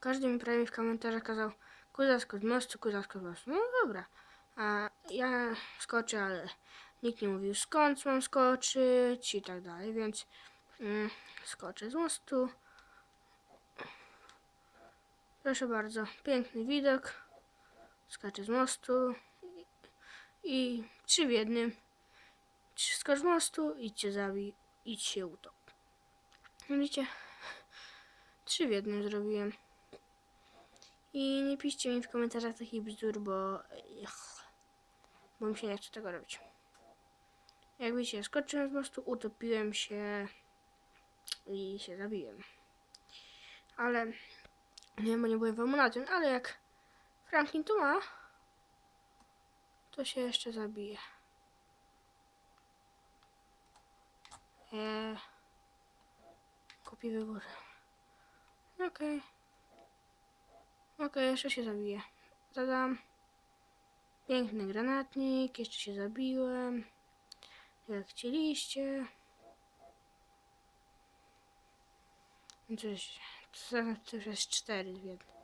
Każdy mi prawie w komentarzach kazał kuzasko z mostu, kuzasko z mostu. No dobra. A ja skoczę, ale nikt nie mówił skąd mam skoczyć i tak dalej, więc mm, skoczę z mostu. Proszę bardzo, piękny widok. Skaczę z mostu i, i trzy w jednym. Skocz z mostu, idźcie zabij, idź się utop. Widzicie? Trzy w jednym zrobiłem. I nie piszcie mi w komentarzach takich bzdur, bo... Bo mi się nie chce tego robić. Jak wiecie, skoczyłem z mostu, utopiłem się i się zabiłem. Ale nie wiem, bo nie byłem tym, ale jak Franklin tu ma, to się jeszcze zabije. Eee, kupi wybór. Okej. Okej, jeszcze się zabiję. Zadam. Piękny granatnik, jeszcze się zabiłem. Jak chcieliście. No Coś, to jest cztery w jednym.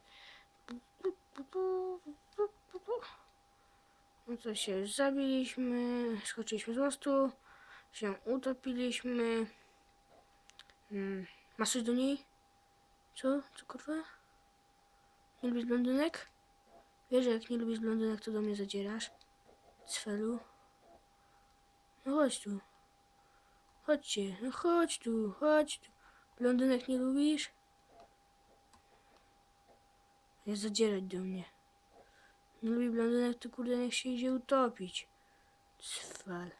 No co się już zabiliśmy, skoczyliśmy z mostu, się utopiliśmy. Hmm. Masz do niej? Co? Co kurwa? Nie lubisz blondynek? Wiesz, że jak nie lubisz blondynek, to do mnie zadzierasz. Cfelu. No chodź tu. Chodźcie, no chodź tu, chodź tu. Blondynek nie lubisz? Nie zadzierać do mnie. Nie lubi blondynek, to kurde niech się idzie utopić. Cfel.